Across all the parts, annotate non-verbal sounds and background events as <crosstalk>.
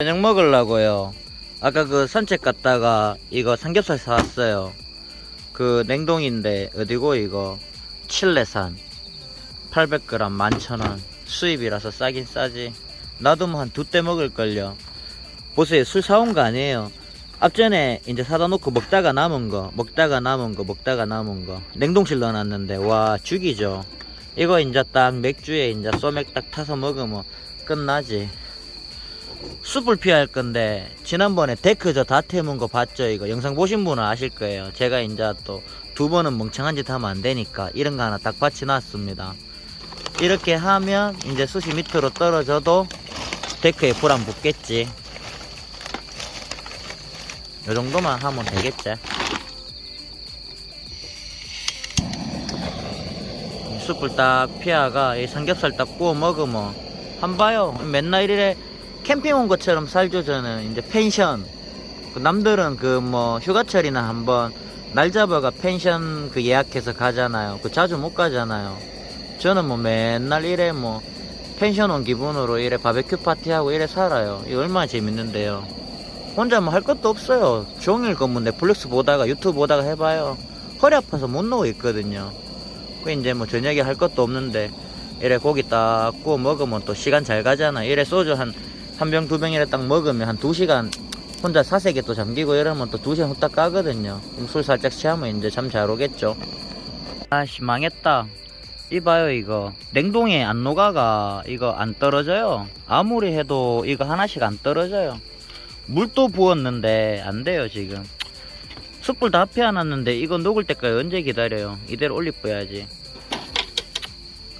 저녁 먹으려고요. 아까 그 산책 갔다가 이거 삼겹살 사왔어요. 그 냉동인데 어디고 이거 칠레산 800g 11,000원 수입이라서 싸긴 싸지. 나도 뭐 한 두 대 먹을걸요. 보세요 술 사온 거 아니에요. 앞전에 이제 사다 놓고 먹다가 남은 거 먹다가 남은 거 먹다가 남은 거 냉동실 넣어놨는데 와 죽이죠. 이거 이제 딱 맥주에 이제 소맥 딱 타서 먹으면 끝나지. 숯불 피할 건데 지난번에 데크 저 다 태운 거 봤죠? 이거 영상 보신 분은 아실 거예요. 제가 이제 또 두 번은 멍청한 짓 하면 안 되니까 이런 거 하나 딱 받쳐놨습니다. 이렇게 하면 이제 숯이 밑으로 떨어져도 데크에 불 안 붙겠지. 요 정도만 하면 되겠지. 숯불 딱 피하가 이 삼겹살 딱 구워 먹으면 한 봐요. 맨날 이래 캠핑 온 것처럼 살죠 저는. 이제 펜션. 그 남들은 그 뭐 휴가철이나 한번 날 잡아가 펜션 그 예약해서 가잖아요. 그 자주 못 가잖아요. 저는 뭐 맨날 이래 뭐 펜션 온 기분으로 이래 바베큐 파티하고 이래 살아요. 이거 얼마나 재밌는데요. 혼자 뭐 할 것도 없어요. 종일 거뭐 넷플릭스 보다가 유튜브 보다가 해봐요. 허리 아파서 못 누워 있거든요. 그 이제 뭐 저녁에 할 것도 없는데 이래 고기 딱 구워 먹으면 또 시간 잘 가잖아. 이래 소주 한 한병두 병이라 딱 먹으면 한두 시간 혼자 사색에 또 잠기고 이러면 또두 시간 후딱 가거든요. 그럼 술 살짝 취하면 이제 잠 잘 오겠죠. 아씨 망했다. 이봐요 이거. 냉동에 안 녹아가 이거 안 떨어져요. 아무리 해도 이거 하나씩 안 떨어져요. 물도 부었는데 안 돼요 지금. 숯불 다 피워놨는데 이거 녹을 때까지 언제 기다려요? 이대로 올리뿌야지.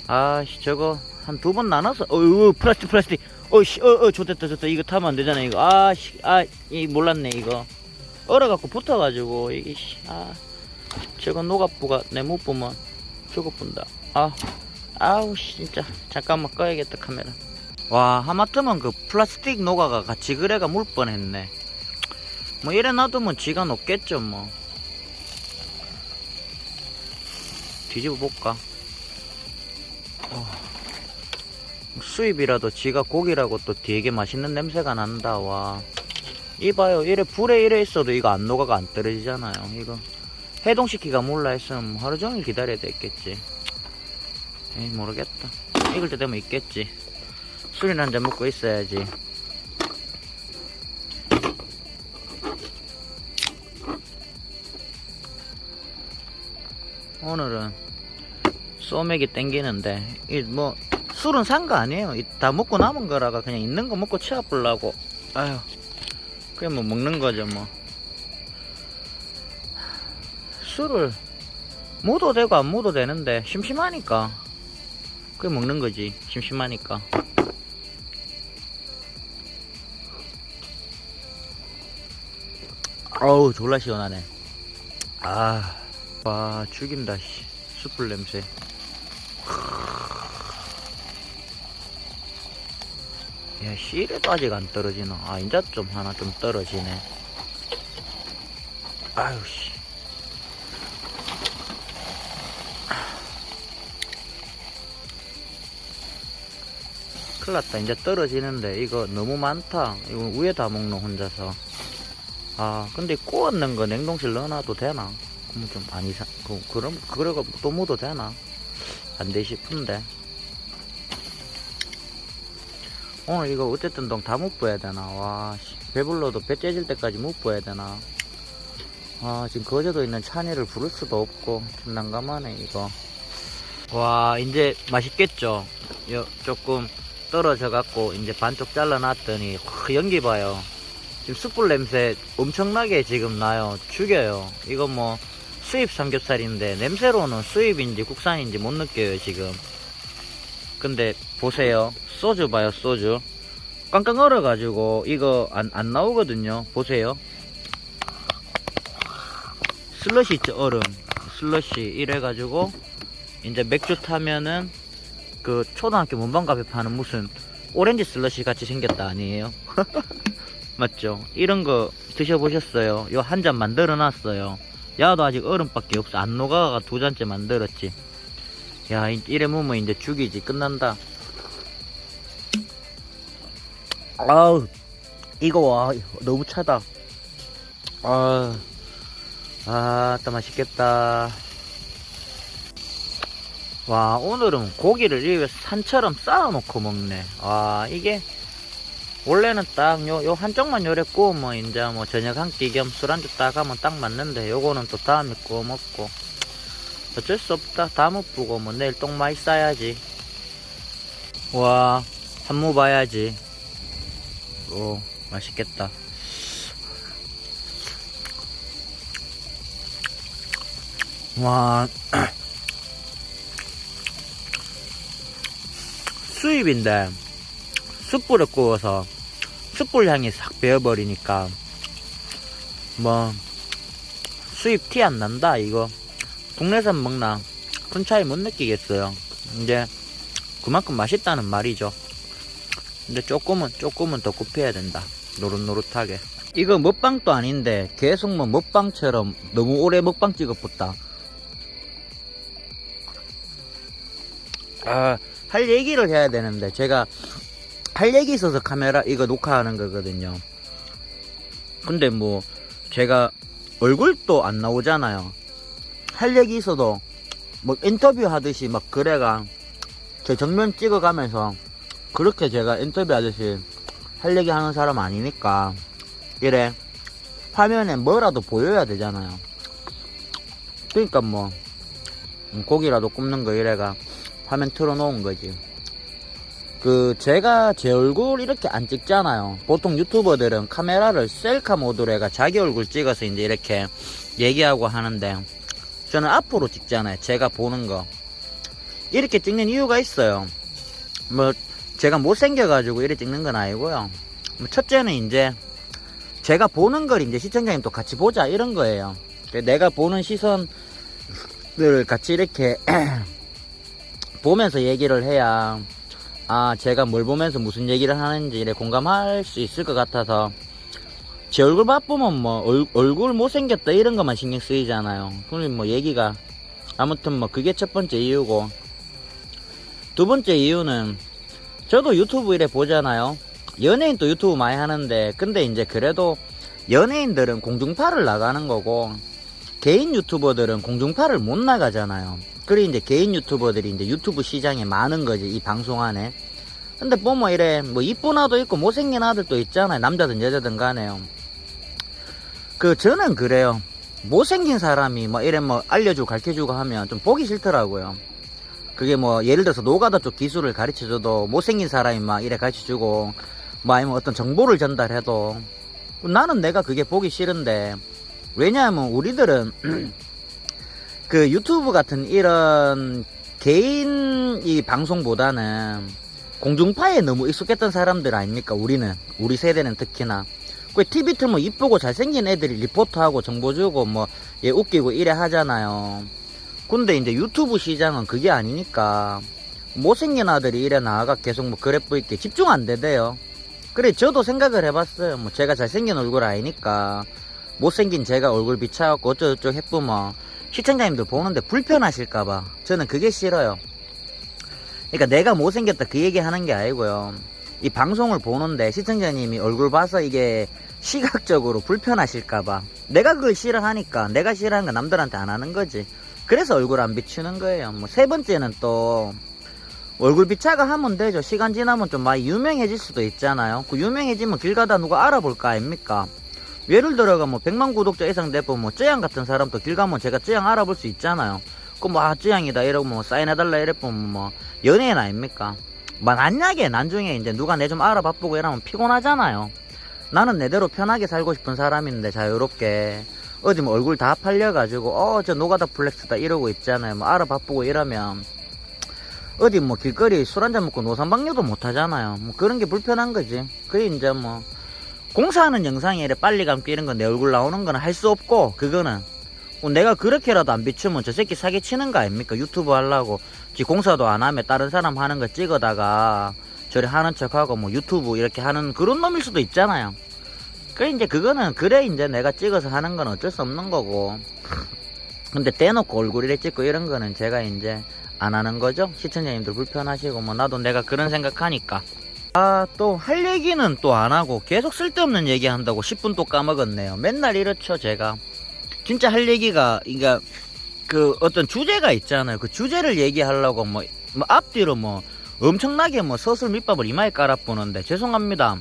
아씨 저거 한 두 번 나눠서 어유 플라스틱 플라스틱 어씨 어어 좋됐다 좋다. 이거 타면 안 되잖아 이거. 아씨 아이 몰랐네 이거. 얼어갖고 붙어가지고 이게 씨 아. 저거 녹아뿌가 내 못 보면 뿐다. 아 아우 씨, 진짜. 잠깐만 꺼야겠다 카메라. 와 하마터면 그 플라스틱 녹아가 같이 그래가 물 뻔했네. 뭐 이래 놔두면 지가 녹겠죠 뭐. 뒤집어 볼까 수입이라도 지가 고기라고 또 되게 맛있는 냄새가 난다 와. 이봐요. 이래 불에 이래 있어도 이거 안 녹아가 안 떨어지잖아요. 이거 해동시키가 몰라 했으면 뭐 하루 종일 기다려야 됐겠지. 에이 모르겠다. 익을 때 되면 있겠지. 술이나 한잔 먹고 있어야지. 오늘은 소맥이 땡기는데 이뭐 술은 산 거 아니에요. 이다 먹고 남은 거라가 그냥 있는 거 먹고 치아 불라고. 아휴 그냥 뭐 먹는 거죠 뭐. 술을 묻어도 되고 안 묻어도 되는데 심심하니까. 그게 먹는 거지 심심하니까. 어우 졸라 시원하네. 아 와 죽인다 씨. 숯불 냄새 씨래도 아직 안 떨어지노? 아 인자 좀 하나 좀 떨어지네. 아유 씨. 큰일났다. 이제 떨어지는데 이거 너무 많다. 이거 위에 다 먹노 혼자서. 아 근데 구웠는 거 냉동실 넣어놔도 되나? 그럼 좀 반 이상 그, 그럼 그러고 또 묻어도 되나? 안 돼 싶은데 오늘 이거 어쨌든 동 다 묵어야 되나? 와 씨, 배불러도 배 째질 때까지 묵어야 되나? 아 지금 거제도 있는 찬이를 부를 수도 없고 좀 난감하네 이거. 와 이제 맛있겠죠? 요, 조금 떨어져 갖고 이제 반쪽 잘라 놨더니 확 연기 봐요. 지금 숯불 냄새 엄청나게 지금 나요. 죽여요. 이거 뭐 수입 삼겹살인데 냄새로는 수입인지 국산인지 못 느껴요 지금. 근데 보세요. 소주 봐요 소주. 깡깡 얼어 가지고 이거 안, 안 나오거든요. 보세요. 슬러시 있죠 얼음. 슬러시 이래 가지고 이제 맥주 타면은 그 초등학교 문방갑에 파는 무슨 오렌지 슬러시 같이 생겼다 아니에요? <laughs> 맞죠? 이런 거 드셔보셨어요? 요 한 잔 만들어 놨어요. 야도 아직 얼음밖에 없어. 안 녹아가 두 잔째 만들었지. 야 이- 이래 먹으면 이제 죽이지. 끝난다 아우 이거 와 너무 차다 아, 아, 또 맛있겠다. 와, 오늘은 고기를 이렇게 산처럼 쌓아놓고 먹네. 와, 이게, 원래는 딱 요, 요 한쪽만 요래 구우면 이제 뭐 저녁 한 끼 겸 술안주 딱 하면 딱 맞는데, 요거는 또 다음에 구워 먹고. 어쩔 수 없다. 다 못 보고 뭐 내일 똥 많이 싸야지. 와, 한무 봐야지. 오, 맛있겠다. 와 <clears throat> 수입인데 숯불에 구워서 숯불 향이 싹 배어버리니까 뭐 수입 티 안 난다 이거. 국내산 먹나? 큰 차이 못 느끼겠어요. 이제 그만큼 맛있다는 말이죠 근데 조금은 조금은 더 굽혀야 된다 노릇노릇하게 이거 먹방도 아닌데 계속 뭐 먹방처럼 너무 오래 먹방 찍어붙다 아, 할 얘기를 해야 되는데, 제가 할 얘기 있어서 카메라 이거 녹화하는 거거든요. 근데 뭐, 제가 얼굴도 안 나오잖아요. 할 얘기 있어도, 뭐 인터뷰 하듯이 막 그래가, 제 정면 찍어가면서, 그렇게 제가 인터뷰 하듯이 할 얘기 하는 사람 아니니까, 이래, 화면에 뭐라도 보여야 되잖아요. 그러니까 뭐, 음, 고기라도 굽는 거 이래가, 화면 틀어놓은 거지. 그 제가 제 얼굴 이렇게 안 찍잖아요. 보통 유튜버들은 카메라를 셀카 모드로 해가 자기 얼굴 찍어서 이제 이렇게 얘기하고 하는데 저는 앞으로 찍잖아요. 제가 보는 거. 이렇게 찍는 이유가 있어요. 뭐 제가 못생겨가지고 이렇게 찍는 건 아니고요. 뭐 첫째는 이제 제가 보는 걸 이제 시청자님 또 같이 보자 이런 거예요. 내가 보는 시선을 같이 이렇게 <clears throat> 보면서 얘기를 해야 아 제가 뭘 보면서 무슨 얘기를 하는지 이래 공감할 수 있을 것 같아서 제 얼굴 바쁘면 뭐 얼, 얼굴 못생겼다 이런 것만 신경 쓰이잖아요 그럼 뭐 얘기가 아무튼 뭐 그게 첫 번째 이유고 두 번째 이유는 저도 유튜브 이래 보잖아요. 연예인 또 유튜브 많이 하는데 근데 이제 그래도 연예인들은 공중파를 나가는 거고 개인 유튜버들은 공중파를 못 나가잖아요. 그래 이제 개인 유튜버들이 이제 유튜브 시장에 많은 거지 이 방송 안에. 근데 보면 이래 뭐 이쁜 아도 있고 못생긴 아들도 있잖아요. 남자든 여자든 간에요. 그 저는 그래요. 못생긴 사람이 뭐 이래 뭐 알려주고 가르쳐주고 하면 좀 보기 싫더라고요 그게 뭐 예를 들어서 노가다 쪽 기술을 가르쳐줘도 못생긴 사람이 막 이래 가르쳐주고 뭐 아니면 어떤 정보를 전달해도 나는 내가 그게 보기 싫은데 왜냐하면 우리들은 <clears throat> 그 유튜브 같은 이런 개인 이 방송보다는 공중파에 너무 익숙했던 사람들 아닙니까? 우리는 우리 세대는 특히나. 그 TV 틀면 이쁘고 잘생긴 애들이 리포트하고 정보 주고 뭐 얘 웃기고 이래 하잖아요 근데 이제 유튜브 시장은 그게 아니니까 못생긴 아들이 이래 나와가 계속 뭐 그래프 있게 집중 안 되대요 그래 저도 생각을 해봤어요 뭐 제가 잘생긴 얼굴 아니니까 못생긴 제가 얼굴 비춰갖고 어쩌고저쩌고 해보면 시청자님들 보는데 불편하실까봐 저는 그게 싫어요. 그러니까 내가 못생겼다 그 얘기 하는 게 아니고요. 이 방송을 보는데 시청자님이 얼굴 봐서 이게 시각적으로 불편하실까봐 내가 그걸 싫어하니까 내가 싫어하는 거 남들한테 안 하는 거지. 그래서 얼굴 안 비추는 거예요. 뭐 세 번째는 또 얼굴 비차가 하면 되죠. 시간 지나면 좀 많이 유명해질 수도 있잖아요. 그 유명해지면 길 가다 누가 알아볼까 아닙니까? 예를 들어가 뭐 100만 구독자 이상 되고 뭐 쯔양 같은 사람도 길 가면 제가 쯔양 알아볼 수 있잖아요. 그뭐 아, 쯔양이다 이러고 뭐 사인해달라 이래보면 뭐 연예인 아닙니까? 뭐 만약에 나중에 이제 누가 내 좀 알아봐보고 이러면 피곤하잖아요. 나는 내대로 편하게 살고 싶은 사람인데 자유롭게 어디 뭐 얼굴 다 팔려가지고 어 저 노가다 플렉스다 이러고 있잖아요. 뭐 알아봐보고 이러면 어디 뭐 길거리 술 한잔 먹고 노상방뇨도 못 하잖아요. 뭐 그런 게 불편한 거지. 그게 이제 뭐 공사하는 영상에 이래 빨리 감기 이런 건 내 얼굴 나오는 거는 할수 없고 그거는 뭐 내가 그렇게라도 안 비추면 저 새끼 사기 치는 거 아닙니까 유튜브 하려고 지 공사도 안 하면 다른 사람 하는 거 찍어다가 저리 하는 척하고 뭐 유튜브 이렇게 하는 그런 놈일 수도 있잖아요 그래 이제 그거는 그래 이제 내가 찍어서 하는 건 어쩔 수 없는 거고 근데 대놓고 얼굴 이래 찍고 이런 거는 제가 이제 안 하는 거죠 시청자님들 불편하시고 뭐 나도 내가 그런 생각하니까 아, 또 할 얘기는 또 안 하고 계속 쓸데없는 얘기 한다고 10분 또 까먹었네요. 맨날 이렇죠, 제가. 진짜 할 얘기가, 그러니까 그 어떤 주제가 있잖아요. 그 주제를 얘기하려고 뭐, 뭐 앞뒤로 뭐 엄청나게 뭐 서술 밑밥을 이마에 깔아보는데 죄송합니다.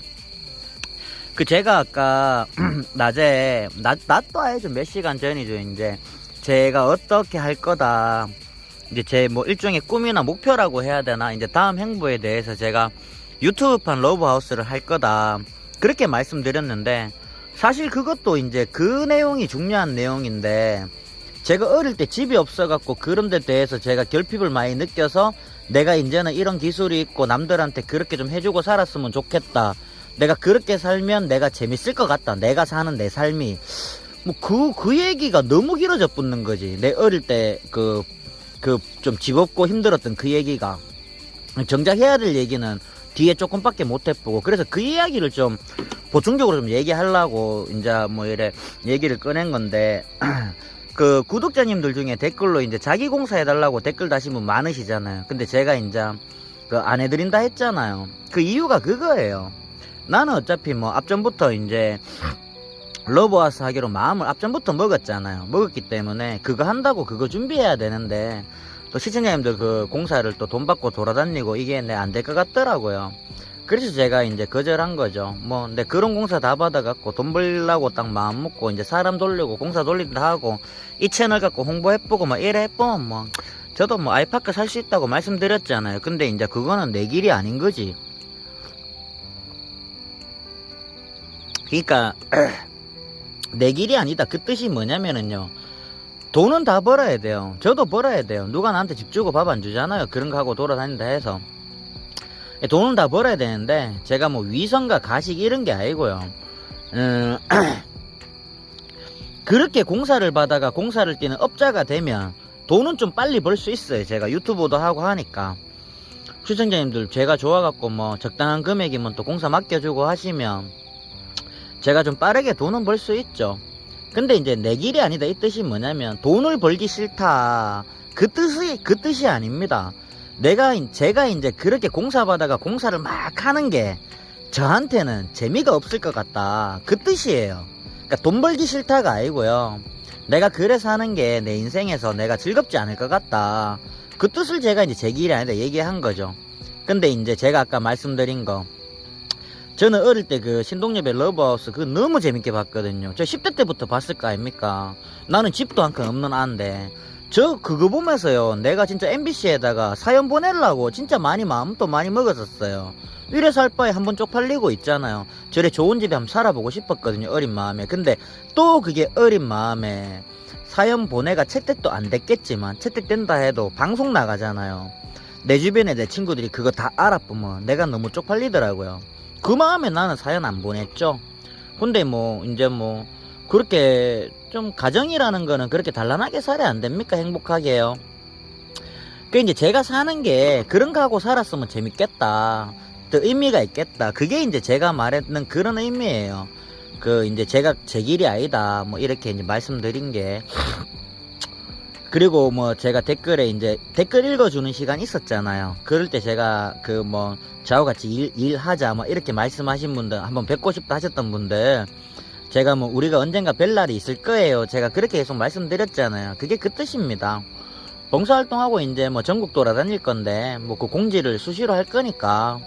그 제가 아까 <clears throat> 낮에 낮 낮도 아니죠. 몇 시간 전이죠 이제. 제가 어떻게 할 거다. 이제 제 뭐 일종의 꿈이나 목표라고 해야 되나? 이제 다음 행보에 대해서 제가 유튜브판 러브하우스를 할 거다. 그렇게 말씀드렸는데 사실 그것도 이제 그 내용이 중요한 내용인데 제가 어릴 때 집이 없어갖고 그런 데 대해서 제가 결핍을 많이 느껴서 내가 이제는 이런 기술이 있고 남들한테 그렇게 좀 해주고 살았으면 좋겠다. 내가 그렇게 살면 내가 재밌을 것 같다. 내가 사는 내 삶이. 뭐 그, 그 얘기가 너무 길어져 붙는 거지. 내 어릴 때 그, 그 좀 집 없고 힘들었던 그 얘기가. 정작 해야 될 얘기는 뒤에 조금밖에 못 해보고. 그래서 그 이야기를 좀 보충적으로 좀 얘기하려고 이제 뭐 이래 얘기를 꺼낸 건데. <clears throat> 그 구독자님들 중에 댓글로 이제 자기 공사해달라고 댓글 다신 분 많으시잖아요. 근데 제가 이제 그 안 해드린다 했잖아요. 그 이유가 그거예요. 나는 어차피 뭐 앞전부터 이제 러브와스 하기로 마음을 앞전부터 먹었잖아요. 먹었기 때문에 그거 한다고 그거 준비해야 되는데 또 시청자님들 그 공사를 또 돈 받고 돌아다니고 이게 내 안 될 것 같더라고요. 그래서 제가 이제 거절한 거죠. 뭐, 근데 그런 공사 다 받아갖고 돈 벌려고 딱 마음 먹고 이제 사람 돌리고 공사 돌린다 하고 이 채널 갖고 홍보해보고 막 이래 해보면 뭐, 저도 뭐 아이파크 살 수 있다고 말씀드렸잖아요. 근데 이제 그거는 내 길이 아닌 거지. 그니까, <clears throat> 내 길이 아니다. 그 뜻이 뭐냐면은요. 돈은 다 벌어야 돼요. 저도 벌어야 돼요. 누가 나한테 집 주고 밥 안 주잖아요. 그런 거 하고 돌아다닌다 해서. 돈은 다 벌어야 되는데 제가 뭐 위선과 가식 이런 게 아니고요. 음, <clears throat> 그렇게 공사를 받아가 공사를 뛰는 업자가 되면 돈은 좀 빨리 벌 수 있어요. 제가 유튜브도 하고 하니까. 시청자님들 제가 좋아갖고 뭐 적당한 금액이면 또 공사 맡겨주고 하시면 제가 좀 빠르게 돈은 벌 수 있죠. 근데 이제 내 길이 아니다 이 뜻이 뭐냐면 돈을 벌기 싫다 그 뜻이 그 뜻이 아닙니다. 내가 인- 제가 이제 그렇게 공사받아가 공사를 막 하는 게 저한테는 재미가 없을 것 같다 그 뜻이에요. 그러니까 돈 벌기 싫다가 아니고요. 내가 그래서 하는 게 내 인생에서 내가 즐겁지 않을 것 같다. 그 뜻을 제가 이제 제 길이 아니다 얘기한 거죠. 근데 이제 제가 아까 말씀드린 거 저는 어릴 때 그 신동엽의 러브하우스 그거 너무 재밌게 봤거든요. 저 10대 때부터 봤을 거 아닙니까? 나는 집도 한 칸 없는 아인데 저 그거 보면서요 내가 진짜 MBC에다가 사연 보내려고 진짜 많이 마음도 많이 먹었었어요. 이래 살 바에 한번 쪽팔리고 있잖아요. 저래 좋은 집에 한번 살아보고 싶었거든요 어린 마음에. 근데 또 그게 어린 마음에 사연 보내가 채택도 안 됐겠지만 채택된다 해도 방송 나가잖아요. 내 주변에 내 친구들이 그거 다 알아보면 내가 너무 쪽팔리더라고요. 그 마음에 나는 사연 안 보냈죠. 근데 뭐 이제 뭐 그렇게 좀 가정이라는 거는 그렇게 단란하게 살아야 안 됩니까? 행복하게요. 그 이제 제가 사는 게 그런 거 하고 살았으면 재밌겠다. 또 의미가 있겠다. 그게 이제 제가 말했는 그런 의미예요. 그 이제 제가 제 길이 아니다. 뭐 이렇게 이제 말씀드린 게 그리고 뭐 제가 댓글에 이제 댓글 읽어주는 시간 있었잖아요. 그럴 때 제가 그 뭐 저와 같이 일, 일하자 뭐 이렇게 말씀하신 분들 한번 뵙고 싶다 하셨던 분들 제가 뭐 우리가 언젠가 뵐 날이 있을 거예요. 제가 그렇게 계속 말씀드렸잖아요. 그게 그 뜻입니다. 봉사활동하고 이제 뭐 전국 돌아다닐 건데 뭐 그 공지를 수시로 할 거니까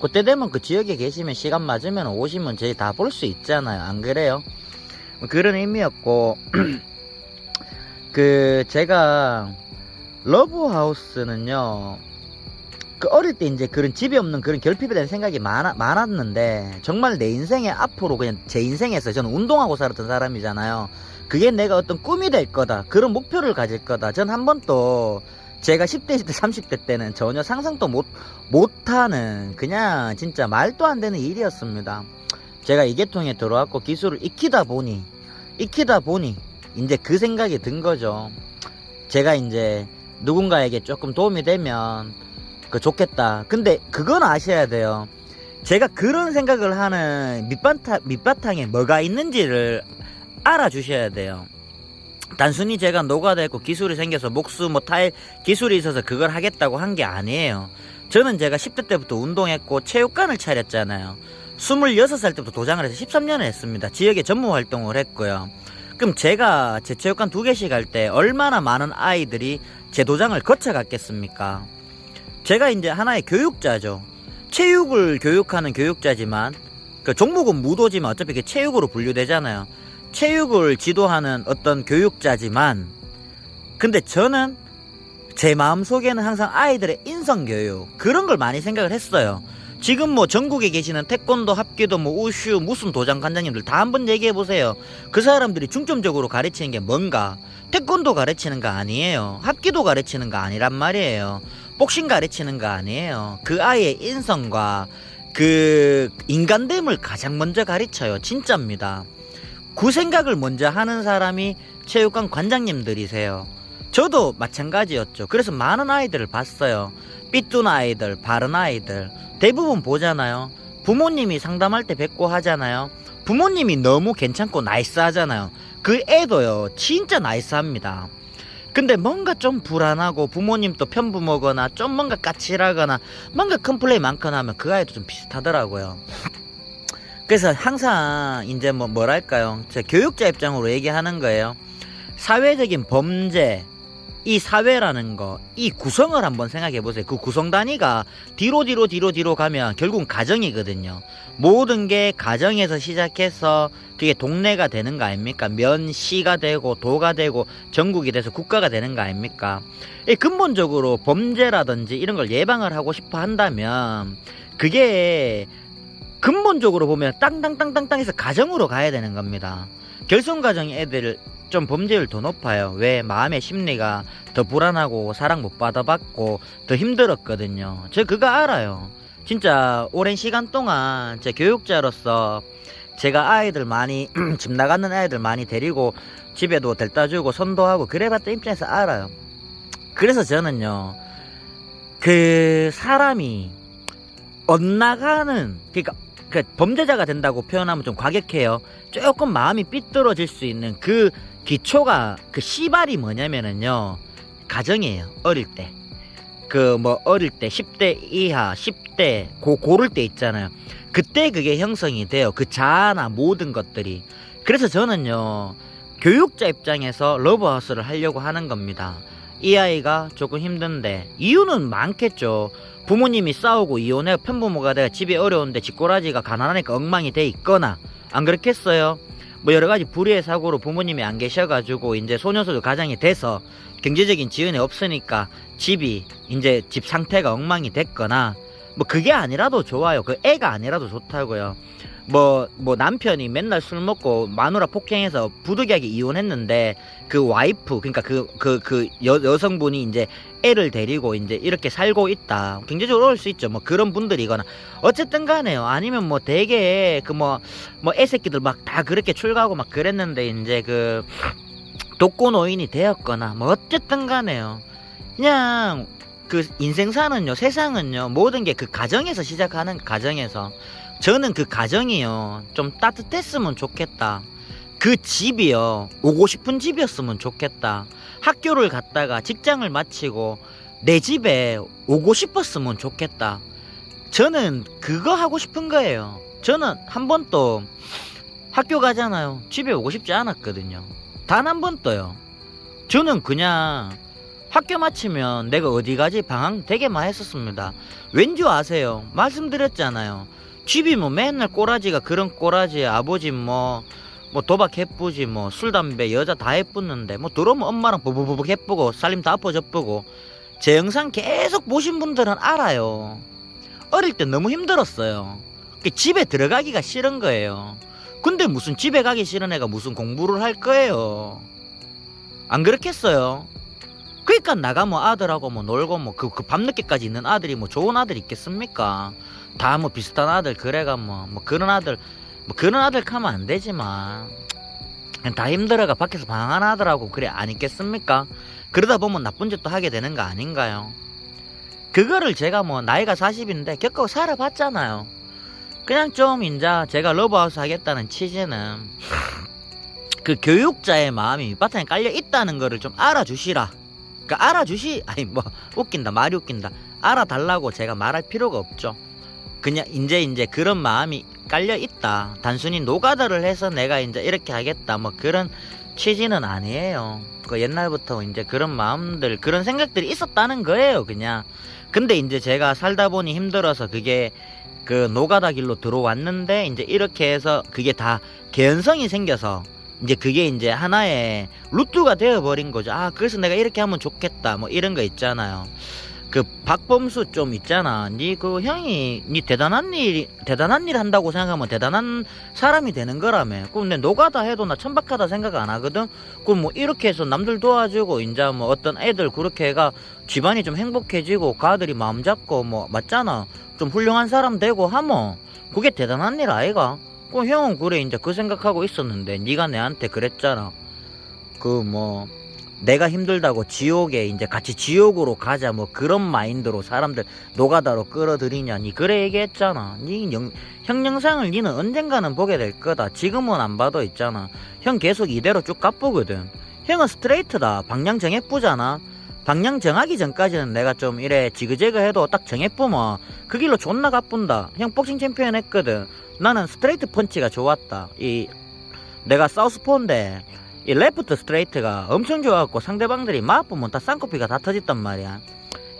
그때 되면 그 지역에 계시면 시간 맞으면 오시면 저희 다 볼 수 있잖아요. 안 그래요? 뭐 그런 의미였고 <clears throat> 그 제가 러브하우스는요 그 어릴 때 이제 그런 집이 없는 그런 결핍에 대한 생각이 많아, 많았는데 정말 내 인생에 앞으로 그냥 제 인생에서 저는 운동하고 살았던 사람이잖아요. 그게 내가 어떤 꿈이 될 거다 그런 목표를 가질 거다. 전 한 번도 제가 10대, 20대, 30대 때는 전혀 상상도 못, 못하는 그냥 진짜 말도 안 되는 일이었습니다. 제가 이 계통에 들어왔고 기술을 익히다 보니 익히다 보니 이제 그 생각이 든 거죠. 제가 이제 누군가에게 조금 도움이 되면 그 좋겠다. 근데 그건 아셔야 돼요. 제가 그런 생각을 하는 밑바탕, 밑바탕에 뭐가 있는지를 알아주셔야 돼요. 단순히 제가 노가다 했고 기술이 생겨서 목수 뭐 타일 기술이 있어서 그걸 하겠다고 한 게 아니에요. 저는 제가 10대 때부터 운동했고 체육관을 차렸잖아요. 26살 때부터 도장을 해서 13년을 했습니다. 지역에 전무 활동을 했고요. 그럼 제가 제 체육관 두 개씩 할 때 얼마나 많은 아이들이 제 도장을 거쳐갔겠습니까? 제가 이제 하나의 교육자죠. 체육을 교육하는 교육자지만 그 종목은 무도지만 어차피 그 체육으로 분류되잖아요. 체육을 지도하는 어떤 교육자지만 근데 저는 제 마음속에는 항상 아이들의 인성교육 그런 걸 많이 생각을 했어요. 지금 뭐 전국에 계시는 태권도, 합기도, 뭐 우슈, 무슨 도장 관장님들 다 한번 얘기해 보세요. 그 사람들이 중점적으로 가르치는 게 뭔가? 태권도 가르치는 거 아니에요. 합기도 가르치는 거 아니란 말이에요. 복싱 가르치는 거 아니에요. 그 아이의 인성과 그 인간됨을 가장 먼저 가르쳐요. 진짜입니다. 그 생각을 먼저 하는 사람이 체육관 관장님들이세요. 저도 마찬가지였죠. 그래서 많은 아이들을 봤어요. 삐뚤 아이들, 바른 아이들. 대부분 보잖아요. 부모님이 상담할 때 뵙고 하잖아요. 부모님이 너무 괜찮고 나이스 하잖아요. 그 애도요, 진짜 나이스 합니다. 근데 뭔가 좀 불안하고 부모님도 편부모거나 좀 뭔가 까칠하거나 뭔가 컴플레인 많거나 하면 그 아이도 좀 비슷하더라고요. 그래서 항상 이제 뭐 뭐랄까요? 제 교육자 입장으로 얘기하는 거예요. 사회적인 범죄, 이 사회라는 거, 이 구성을 한번 생각해 보세요. 그 구성 단위가 뒤로 뒤로 뒤로 뒤로 가면 결국은 가정이거든요. 모든 게 가정에서 시작해서 그게 동네가 되는 거 아닙니까? 면 시가 되고 도가 되고 전국이 돼서 국가가 되는 거 아닙니까? 이 근본적으로 범죄라든지 이런 걸 예방을 하고 싶어 한다면 그게 근본적으로 보면 땅땅땅땅땅해서 가정으로 가야 되는 겁니다. 결손 가정 애들 좀 범죄율 더 높아요. 왜 마음의 심리가 더 불안하고 사랑 못 받아받고 더 힘들었거든요. 저 그거 알아요. 진짜 오랜 시간 동안 제 교육자로서 제가 아이들 많이 <clears throat> 집 나가는 아이들 많이 데리고 집에도 데려다 주고 선도하고 그래봤던 입장에서 알아요. 그래서 저는요 그 사람이 엇나가는 그러니까 그 범죄자가 된다고 표현하면 좀 과격해요. 조금 마음이 삐뚤어질 수 있는 그 기초가 그 씨발이 뭐냐면은요 가정이에요. 어릴 때. 그 뭐 어릴 때 10대 이하, 10대 고 고를 때 있잖아요. 그때 그게 형성이 돼요. 그 자아나 모든 것들이. 그래서 저는요 교육자 입장에서 러브하우스를 하려고 하는 겁니다. 이 아이가 조금 힘든데 이유는 많겠죠. 부모님이 싸우고 이혼해 편부모가 돼가 집이 어려운데 집꼬라지가 가난하니까 엉망이 돼 있거나 안 그렇겠어요? 뭐 여러 가지 불의의 사고로 부모님이 안 계셔가지고 이제 소녀소도 가장이 돼서 경제적인 지원이 없으니까 집이 이제 집 상태가 엉망이 됐거나 뭐 그게 아니라도 좋아요. 그 애가 아니라도 좋다고요. 뭐, 뭐 남편이 맨날 술 먹고 마누라 폭행해서 부득이하게 이혼했는데 그 와이프, 그러니까 그, 그, 그 여, 여성분이 이제 애를 데리고 이제 이렇게 살고 있다. 경제적으로 어려울 수 있죠. 뭐 그런 분들이거나. 어쨌든 간에요. 아니면 뭐 되게 그 뭐, 뭐 애새끼들 막 다 그렇게 출가하고 막 그랬는데 이제 그 독거노인이 되었거나 뭐 어쨌든 간에요. 그냥 그 인생 사는요, 세상은요, 모든 게 그 가정에서 시작하는 가정에서. 저는 그 가정이요, 좀 따뜻했으면 좋겠다. 그 집이요, 오고 싶은 집이었으면 좋겠다. 학교를 갔다가 직장을 마치고 내 집에 오고 싶었으면 좋겠다. 저는 그거 하고 싶은 거예요. 저는 한 번도 학교 가잖아요. 집에 오고 싶지 않았거든요. 단 한 번도요. 저는 그냥 학교 마치면 내가 어디 가지 방황 되게 많이 했었습니다. 왠지 아세요? 말씀드렸잖아요. 집이 뭐 맨날 꼬라지가 그런 꼬라지 아버지 뭐, 뭐 도박 해쁘지 뭐 술 담배 여자 다 해쁘는데 뭐 들어오면 엄마랑 버버버벅 해쁘고 살림 다 엎어져쁘고 제 영상 계속 보신 분들은 알아요. 어릴 때 너무 힘들었어요. 그 집에 들어가기가 싫은 거예요. 근데 무슨 집에 가기 싫은 애가 무슨 공부를 할 거예요. 안 그렇겠어요? 그러니까 나가면 아들하고 뭐 놀고 뭐그 그 밤늦게까지 있는 아들이 뭐 좋은 아들 있겠습니까? 다 뭐 비슷한 아들 그래가 뭐 뭐 그런 아들 뭐 그런 아들 가면 안 되지만 다 힘들어가 밖에서 방황하는 아들하고 그래 안 있겠습니까? 그러다 보면 나쁜 짓도 하게 되는 거 아닌가요? 그거를 제가 뭐 나이가 40인데 겪어 살아봤잖아요. 그냥 좀 인자 제가 러브하우스 하겠다는 취지는 그 교육자의 마음이 밑바탕에 깔려 있다는 거를 좀 알아주시라. 그 알아주시 아니 뭐 웃긴다 말이 웃긴다 알아달라고 제가 말할 필요가 없죠. 그냥 이제 이제 그런 마음이 깔려 있다. 단순히 노가다를 해서 내가 이제 이렇게 하겠다. 뭐 그런 취지는 아니에요. 그 옛날부터 이제 그런 마음들, 그런 생각들이 있었다는 거예요. 그냥. 근데 이제 제가 살다 보니 힘들어서 그게 그 노가다 길로 들어왔는데 이제 이렇게 해서 그게 다 개연성이 생겨서 이제 그게 이제 하나의 루트가 되어버린 거죠. 아, 그래서 내가 이렇게 하면 좋겠다. 뭐 이런 거 있잖아요. 그 박범수 좀 있잖아. 니 그 형이 니 대단한 일 대단한 일 한다고 생각하면 대단한 사람이 되는 거라며. 내 노가다 해도 나 천박하다 생각 안 하거든. 그럼 뭐 이렇게 해서 남들 도와주고 이제 뭐 어떤 애들 그렇게 해가 집안이 좀 행복해지고 가들이 마음 잡고 뭐 맞잖아. 좀 훌륭한 사람 되고 하면 그게 대단한 일 아이가? 그럼 형은 그래 이제 그 생각하고 있었는데 네가 내한테 그랬잖아. 그 뭐 내가 힘들다고 지옥에 이제 같이 지옥으로 가자 뭐 그런 마인드로 사람들 노가다로 끌어들이냐 니 그래 얘기했잖아. 니 영, 형 영상을 니는 언젠가는 보게 될 거다. 지금은 안 봐도 있잖아. 형 계속 이대로 쭉 갚보거든. 형은 스트레이트다. 방향 정해쁘잖아. 방향 정하기 전까지는 내가 좀 이래 지그재그 해도 딱 정해보면 그 길로 존나 가뿐다. 형 복싱 챔피언 했거든. 나는 스트레이트 펀치가 좋았다. 이 내가 사우스포인데 이 레프트 스트레이트가 엄청 좋아갖고 상대방들이 맛보면 다 쌍꺼피가 다 터졌단 말이야.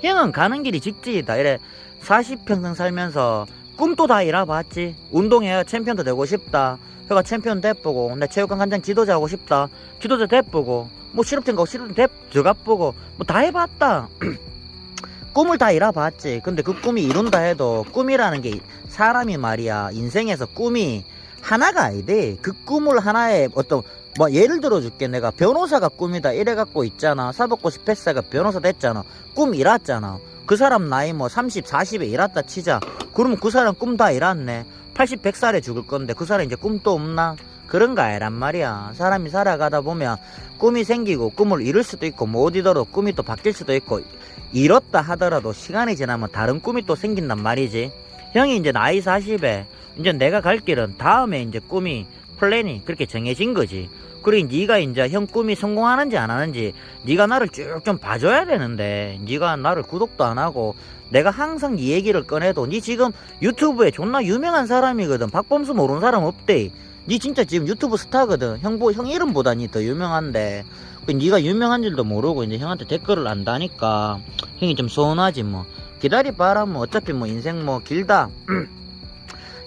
형은 가는 길이 직진이다. 이래 40평생 살면서 꿈도 다 이뤄봤지. 운동해야 챔피언도 되고 싶다. 혀가 챔피언 돼보고 내 체육관 간장 지도자 하고 싶다. 지도자 돼보고 뭐 실업팀 가고 실업팀 돼 들어가보고 뭐 다 해봤다. <clears throat> 꿈을 다 이뤄봤지. 근데 그 꿈이 이룬다 해도 꿈이라는 게 사람이 말이야 인생에서 꿈이 하나가 아니대. 그 꿈을 하나의 어떤 뭐 예를 들어 줄게. 내가 변호사가 꿈이다 이래 갖고 있잖아. 사법고시 패스가 변호사 됐잖아. 꿈 이뤘잖아. 그 사람 나이 뭐 30, 40에 이뤘다 치자. 그러면 그 사람 꿈다 이뤘네. 80, 100살에 죽을 건데 그 사람 이제 꿈도 없나? 그런 거 아니란 말이야. 사람이 살아가다 보면 꿈이 생기고 꿈을 이룰 수도 있고 뭐 어디더러 꿈이 또 바뀔 수도 있고 이뤘다 하더라도 시간이 지나면 다른 꿈이 또 생긴단 말이지. 형이 이제 나이 40에 이제 내가 갈 길은 다음에 이제 꿈이 플랜이 그렇게 정해진 거지. 그리고 네가 이제 형 꿈이 성공하는지 안 하는지 네가 나를 쭉 좀 봐줘야 되는데 네가 나를 구독도 안 하고 내가 항상 네 얘기를 꺼내도 네 지금 유튜브에 존나 유명한 사람이거든. 박범수 모르는 사람 없대. 네 진짜 지금 유튜브 스타거든. 형, 보, 형 이름보다 니 더 유명한데 그 네가 유명한 줄도 모르고 이제 형한테 댓글을 안 다니까 형이 좀 서운하지 뭐. 기다리 봐라 뭐 어차피 뭐 인생 뭐 길다. <clears throat>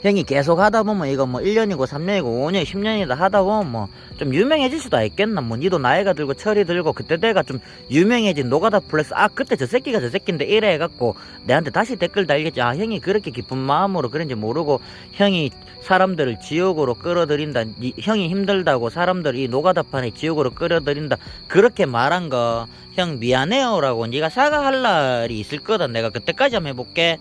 형이 계속 하다 보면 이거 뭐 1년이고 3년이고 5년, 10년이다 하다 보면 뭐 좀 유명해질 수도 있겠나? 뭐 니도 나이가 들고 철이 들고 그때 내가 좀 유명해진 노가다 플러스 아 그때 저 새끼가 저 새끼인데 이래 해갖고 내한테 다시 댓글 달겠지. 아 형이 그렇게 기쁜 마음으로 그런지 모르고 형이 사람들을 지옥으로 끌어들인다. 니, 형이 힘들다고 사람들 이 노가다판에 지옥으로 끌어들인다. 그렇게 말한 거 형 미안해요라고 네가 사과할 날이 있을 거다. 내가 그때까지 한번 해볼게